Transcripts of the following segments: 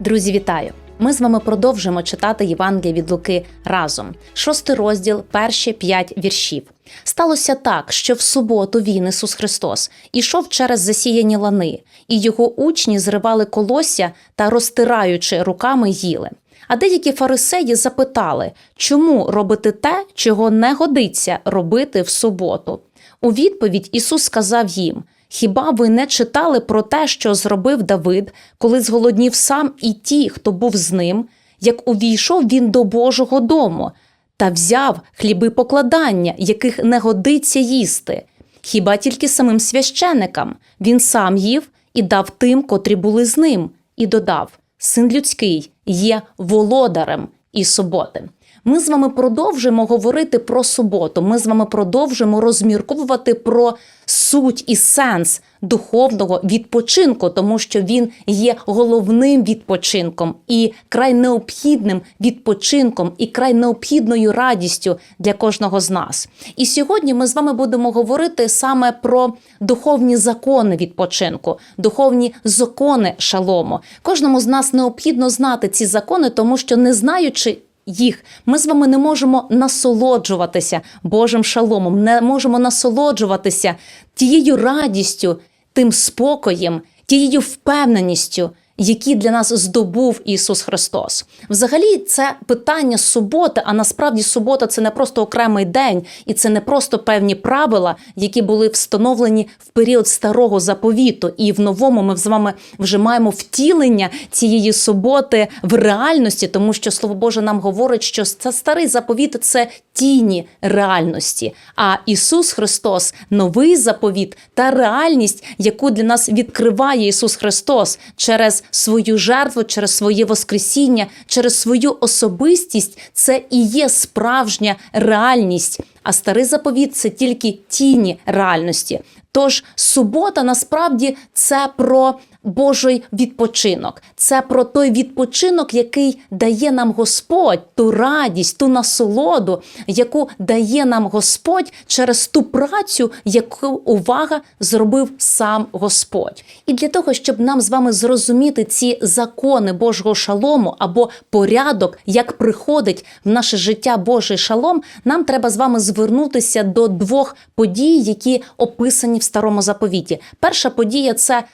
Друзі, вітаю! Ми з вами продовжимо читати Євангелія від Луки разом. Шостий розділ, перші п'ять віршів. Сталося так, що в суботу він, Ісус Христос, ішов через засіяні лани, і його учні зривали колосся та, розтираючи руками, їли. А деякі фарисеї запитали, чому робити те, чого не годиться робити в суботу. У відповідь Ісус сказав їм: Хіба ви не читали про те, що зробив Давид, коли зголоднів сам і ті, хто був з ним, як увійшов він до Божого дому, та взяв хліби покладання, яких не годиться їсти? Хіба тільки самим священикам він сам їв і дав тим, котрі були з ним, і додав: Син людський є володарем і суботи. Ми з вами продовжуємо говорити про суботу. Ми з вами продовжуємо розмірковувати про суть і сенс духовного відпочинку, тому що він є головним відпочинком і край необхідним відпочинком, і край необхідною радістю для кожного з нас. І сьогодні ми з вами будемо говорити саме про духовні закони відпочинку, духовні закони шалому. Кожному з нас необхідно знати ці закони, тому що не знаючи їх. Ми з вами не можемо насолоджуватися Божим шаломом, не можемо насолоджуватися тією радістю, тим спокоєм, тією впевненістю, які для нас здобув Ісус Христос. Взагалі, це питання суботи, а насправді субота це не просто окремий день, і це не просто певні правила, які були встановлені в період старого заповіту. І в новому ми з вами вже маємо втілення цієї суботи в реальності, тому що Слово Боже нам говорить, що це старий заповіт це тіні реальності. А Ісус Христос новий заповіт та реальність, яку для нас відкриває Ісус Христос через свою жертву, через своє Воскресіння, через свою особистість, це і є справжня реальність. А старий заповіт це тільки тіні реальності. Тож субота насправді це про Божий відпочинок, це про той відпочинок, який дає нам Господь, ту радість, ту насолоду, яку дає нам Господь через ту працю, яку увага зробив сам Господь. І для того, щоб нам з вами зрозуміти ці закони Божого шалому або порядок, як приходить в наше життя Божий шалом, нам треба з вами звернутися до двох подій, які описані в старому заповіті. Перша подія це.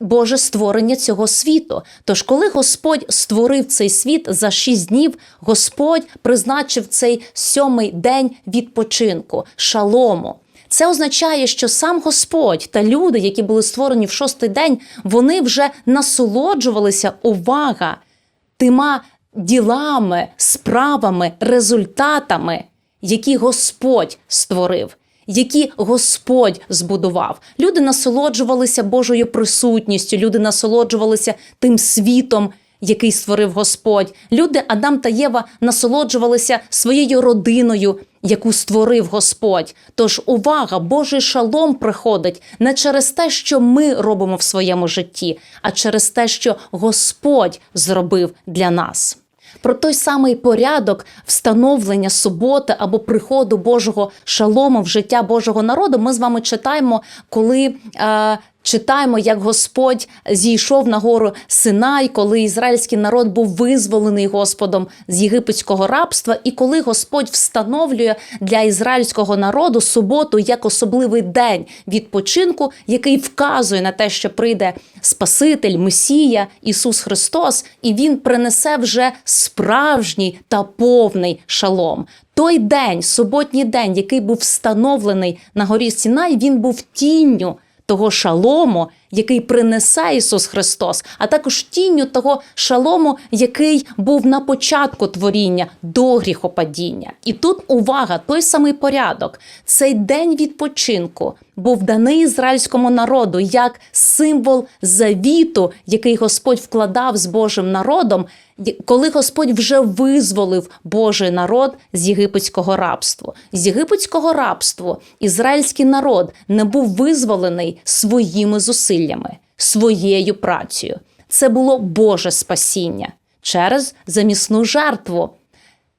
Боже створення цього світу. Тож, коли Господь створив цей світ за шість днів, Господь призначив цей сьомий день відпочинку, шалому. Це означає, що сам Господь та люди, які були створені в шостий день, вони вже насолоджувалися увага тима ділами, справами, результатами, які Господь створив які Господь збудував. Люди насолоджувалися Божою присутністю, люди насолоджувалися тим світом, який створив Господь. Люди, Адам та Єва, насолоджувалися своєю родиною, яку створив Господь. Тож увага, Божий шалом приходить не через те, що ми робимо в своєму житті, а через те, що Господь зробив для нас. Про той самий порядок встановлення суботи або приходу Божого шалому в життя Божого народу ми з вами читаємо, коли е, читаємо, як Господь зійшов на гору Синай, коли ізраїльський народ був визволений Господом з єгипетського рабства, і коли Господь встановлює для ізраїльського народу суботу як особливий день відпочинку, який вказує на те, що прийде Спаситель, Месія, Ісус Христос, і Він принесе вже справжній та повний шалом. Той день, суботній день, який був встановлений на горі Сінай, він був тінню того шалому, який принесе Ісус Христос, а також тінню того шалому, який був на початку творіння до гріхопадіння. І тут увага, той самий порядок, цей день відпочинку був даний ізраїльському народу як символ завіту, який Господь вкладав з Божим народом, коли Господь вже визволив Божий народ з єгипетського рабства. З єгипетського рабства ізраїльський народ не був визволений своїми зусиллями, своєю працею. Це було Боже спасіння через замісну жертву,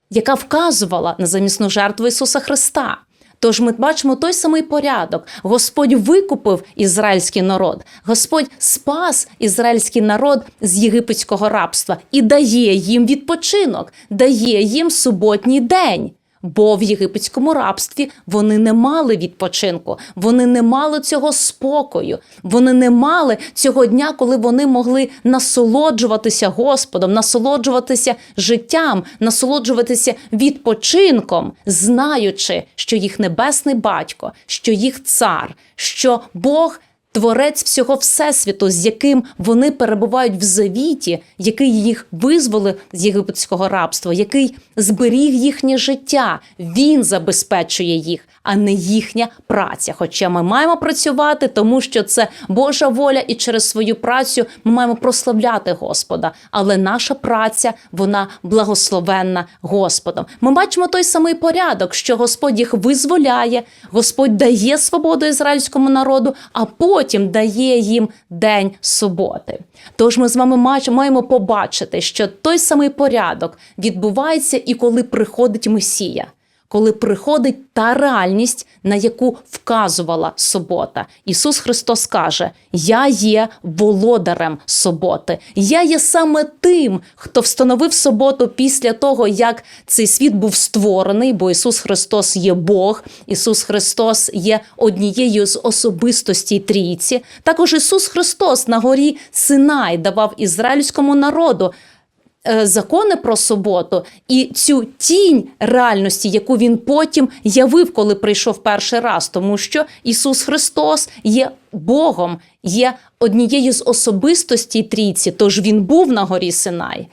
яка вказувала на замісну жертву Ісуса Христа. Тож ми бачимо той самий порядок. Господь викупив ізраїльський народ, Господь спас ізраїльський народ з єгипетського рабства і дає їм відпочинок, дає їм суботній день. Бо в єгипетському рабстві вони не мали відпочинку, вони не мали цього спокою, вони не мали цього дня, коли вони могли насолоджуватися Господом, насолоджуватися життям, насолоджуватися відпочинком, знаючи, що їх небесний батько, що їх цар, що Бог. Творець всього всесвіту, з яким вони перебувають в завіті, який їх визволив з єгипетського рабства, який зберіг їхнє життя. Він забезпечує їх, а не їхня праця. Хоча ми маємо працювати, тому що це Божа воля, і через свою працю ми маємо прославляти Господа. Але наша праця вона благословенна Господом. Ми бачимо той самий порядок, що Господь їх визволяє, Господь дає свободу ізраїльському народу, а потім дає їм день суботи. Тож ми з вами маємо побачити, що той самий порядок відбувається і коли приходить Месія. Коли приходить та реальність, на яку вказувала субота, Ісус Христос каже: Я є володарем суботи, я є саме тим, хто встановив суботу після того, як цей світ був створений, бо Ісус Христос є Бог, Ісус Христос є однією з особистостей трійці. Також Ісус Христос на горі Синай давав ізраїльському народу закони про суботу і цю тінь реальності, яку він потім явив, коли прийшов перший раз, тому що Ісус Христос є Богом, є однією з особистостей трійці, тож він був на горі Синай.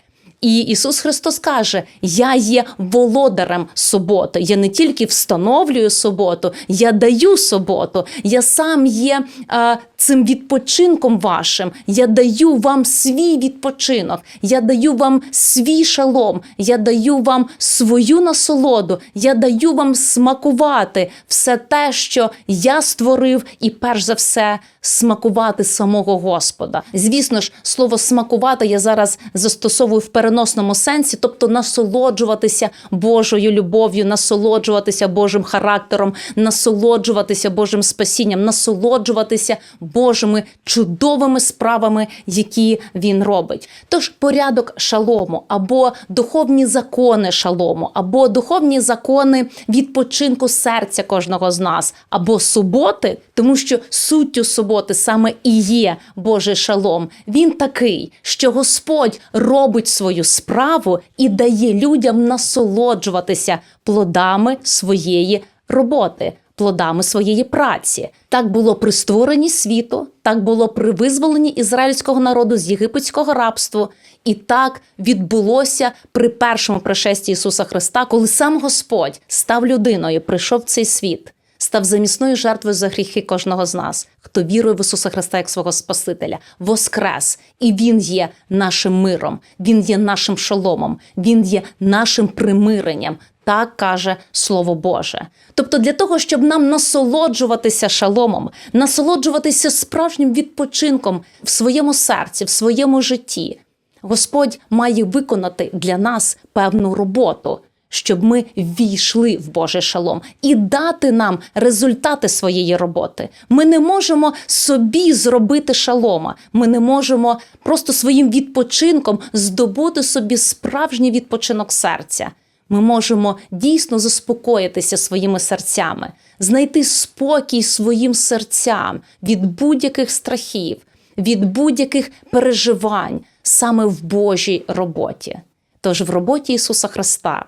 І Ісус Христос каже: Я є володарем суботи. Я не тільки встановлюю суботу, я даю суботу. Я сам є а, цим відпочинком вашим. Я даю вам свій відпочинок, я даю вам свій шалом, я даю вам свою насолоду, я даю вам смакувати все те, що я створив, і перш за все смакувати самого Господа. Звісно ж, слово смакувати я зараз застосовую в переносному сенсі, тобто насолоджуватися Божою любов'ю, насолоджуватися Божим характером, насолоджуватися Божим спасінням, насолоджуватися Божими чудовими справами, які він робить. Тож порядок шалому, або духовні закони шалому, або духовні закони відпочинку серця кожного з нас, або суботи, тому що суттю суботи саме і є Божий шалом. Він такий, що Господь робить свою справу і дає людям насолоджуватися плодами своєї роботи. Плодами своєї праці так було при створенні світу, так було при визволенні ізраїльського народу з єгипетського рабства, і так відбулося при першому пришесті Ісуса Христа, коли сам Господь став людиною, прийшов в цей світ, став замісною жертвою за гріхи кожного з нас, хто вірує в Ісуса Христа як свого Спасителя, воскрес, і Він є нашим миром, Він є нашим шоломом, Він є нашим примиренням. Так каже Слово Боже. Тобто, для того, щоб нам насолоджуватися шаломом, насолоджуватися справжнім відпочинком в своєму серці, в своєму житті, Господь має виконати для нас певну роботу, щоб ми війшли в Божий шалом і дати нам результати своєї роботи. Ми не можемо собі зробити шалома. Ми не можемо просто своїм відпочинком здобути собі справжній відпочинок серця. Ми можемо дійсно заспокоїтися своїми серцями, знайти спокій своїм серцям від будь-яких страхів, від будь-яких переживань саме в Божій роботі. Тож в роботі Ісуса Христа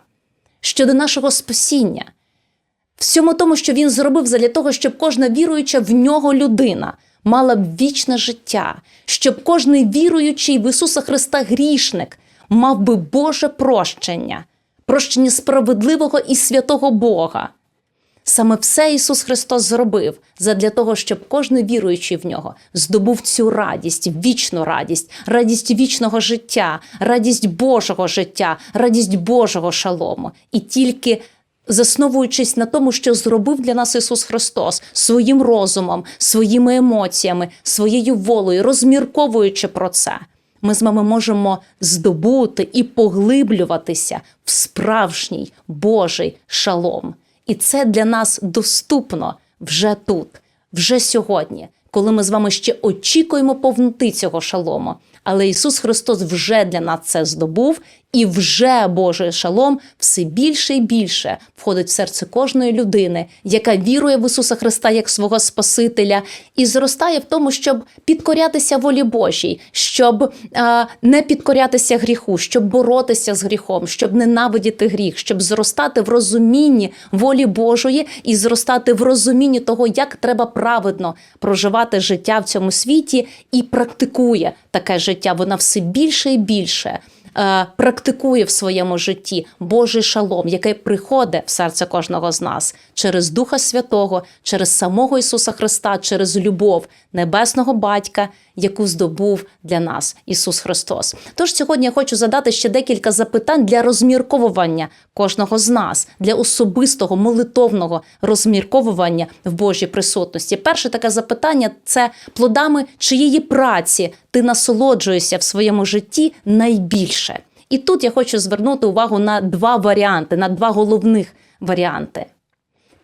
щодо нашого спасіння, всьому тому, що Він зробив для того, щоб кожна віруюча в нього людина мала б вічне життя, щоб кожний віруючий в Ісуса Христа грішник мав би Боже прощення, прощення справедливого і святого Бога. Саме все Ісус Христос зробив задля того, щоб кожен віруючий в нього здобув цю радість, вічну радість, радість вічного життя, радість Божого життя, радість Божого шалому. І тільки засновуючись на тому, що зробив для нас Ісус Христос своїм розумом, своїми емоціями, своєю волею, розмірковуючи про це. Ми з вами можемо здобути і поглиблюватися в справжній Божий шалом. І це для нас доступно вже тут, вже сьогодні, коли ми з вами ще очікуємо повноти цього шалому. Але Ісус Христос вже для нас це здобув, і вже Божий шалом все більше і більше входить в серце кожної людини, яка вірує в Ісуса Христа як свого Спасителя, і зростає в тому, щоб підкорятися волі Божій, щоб е, не підкорятися гріху, щоб боротися з гріхом, щоб ненавидіти гріх, щоб зростати в розумінні волі Божої і зростати в розумінні того, як треба праведно проживати життя в цьому світі, і практикує таке життя. Вона все більше і більше. Е, Практикує в своєму житті Божий шалом, який приходить в серце кожного з нас через Духа Святого, через самого Ісуса Христа, через любов небесного Батька, яку здобув для нас Ісус Христос. Тож сьогодні я хочу задати ще декілька запитань для розмірковування кожного з нас, для особистого молитовного розмірковування в Божій присутності. Перше таке запитання це плодами чиєї праці ти насолоджуєшся в своєму житті найбільше. І тут я хочу звернути увагу на два варіанти, на два головних варіанти.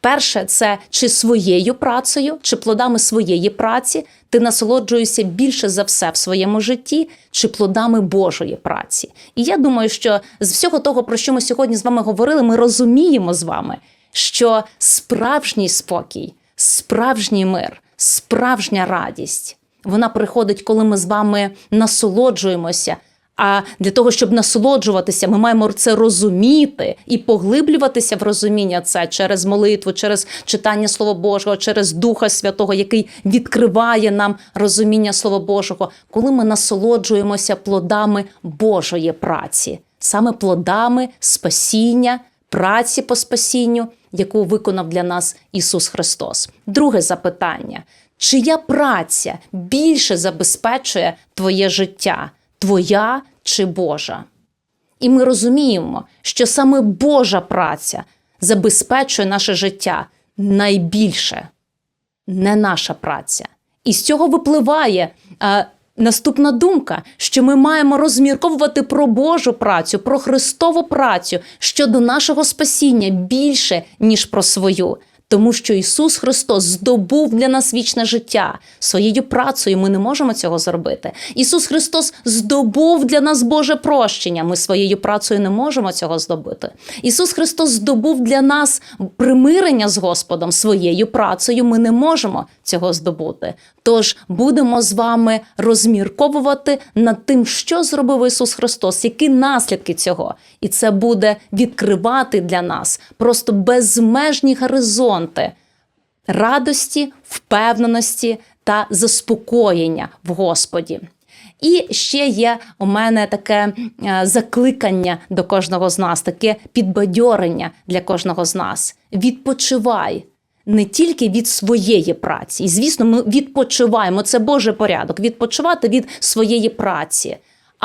Перше, це чи своєю працею, чи плодами своєї праці ти насолоджуєшся більше за все в своєму житті, чи плодами Божої праці. І я думаю, що з всього того, про що ми сьогодні з вами говорили, ми розуміємо з вами, що справжній спокій, справжній мир, справжня радість вона приходить, коли ми з вами насолоджуємося. А для того, щоб насолоджуватися, ми маємо це розуміти і поглиблюватися в розуміння це через молитву, через читання Слова Божого, через Духа Святого, який відкриває нам розуміння Слова Божого, коли ми насолоджуємося плодами Божої праці, саме плодами спасіння, праці по спасінню, яку виконав для нас Ісус Христос. Друге запитання: чия праця більше забезпечує твоє життя? Твоя чи Божа. І ми розуміємо, що саме Божа праця забезпечує наше життя найбільше, не наша праця. І з цього випливає е, наступна думка, що ми маємо розмірковувати про Божу працю, про Христову працю щодо нашого спасіння більше, ніж про свою. Тому що Ісус Христос здобув для нас вічне життя своєю працею. Ми не можемо цього зробити. Ісус Христос здобув для нас Боже прощення. Ми своєю працею не можемо цього здобути. Ісус Христос здобув для нас примирення з Господом своєю працею. Ми не можемо цього здобути. Тож будемо з вами розмірковувати над тим, що зробив Ісус Христос, які наслідки цього, і це буде відкривати для нас просто безмежні горизонти радості, впевненості та заспокоєння в Господі. І ще є у мене таке е, закликання до кожного з нас, таке підбадьорення для кожного з нас. Відпочивай не тільки від своєї праці. І, звісно, ми відпочиваємо. Це Божий порядок. Відпочивати від своєї праці.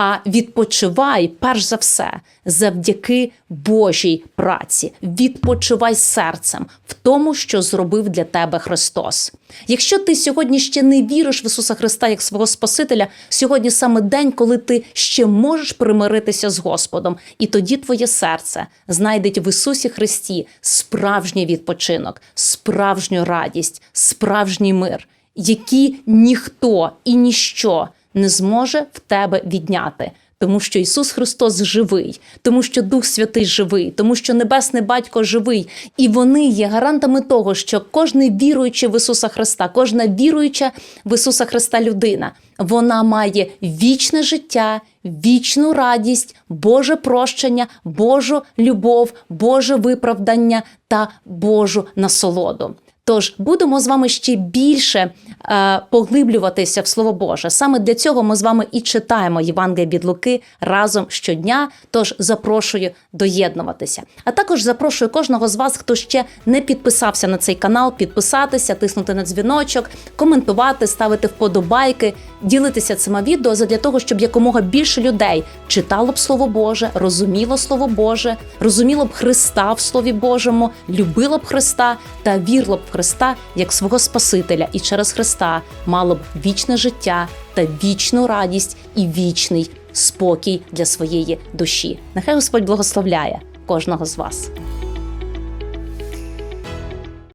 А відпочивай перш за все завдяки Божій праці. Відпочивай серцем в тому, що зробив для тебе Христос. Якщо ти сьогодні ще не віриш в Ісуса Христа як свого Спасителя, сьогодні саме день, коли ти ще можеш примиритися з Господом, і тоді твоє серце знайде в Ісусі Христі справжній відпочинок, справжню радість, справжній мир, які ніхто і ніщо не зможе в тебе відняти. Тому що Ісус Христос живий, тому що Дух Святий живий, тому що Небесний Батько живий, і вони є гарантами того, що кожний віруючий в Ісуса Христа, кожна віруюча в Ісуса Христа людина, вона має вічне життя, вічну радість, Боже прощення, Божу любов, Боже виправдання та Божу насолоду. Тож будемо з вами ще більше е, поглиблюватися в Слово Боже. Саме для цього ми з вами і читаємо Євангелія від Луки разом щодня. Тож запрошую доєднуватися. А також запрошую кожного з вас, хто ще не підписався на цей канал, підписатися, тиснути на дзвіночок, коментувати, ставити вподобайки, ділитися цими відео для того, щоб якомога більше людей читало б Слово Боже, розуміло Слово Боже, розуміло б Христа в Слові Божому, любило б Христа та вірло б в Христа як свого Спасителя, і через Христа мало б вічне життя та вічну радість і вічний спокій для своєї душі. Нехай Господь благословляє кожного з вас.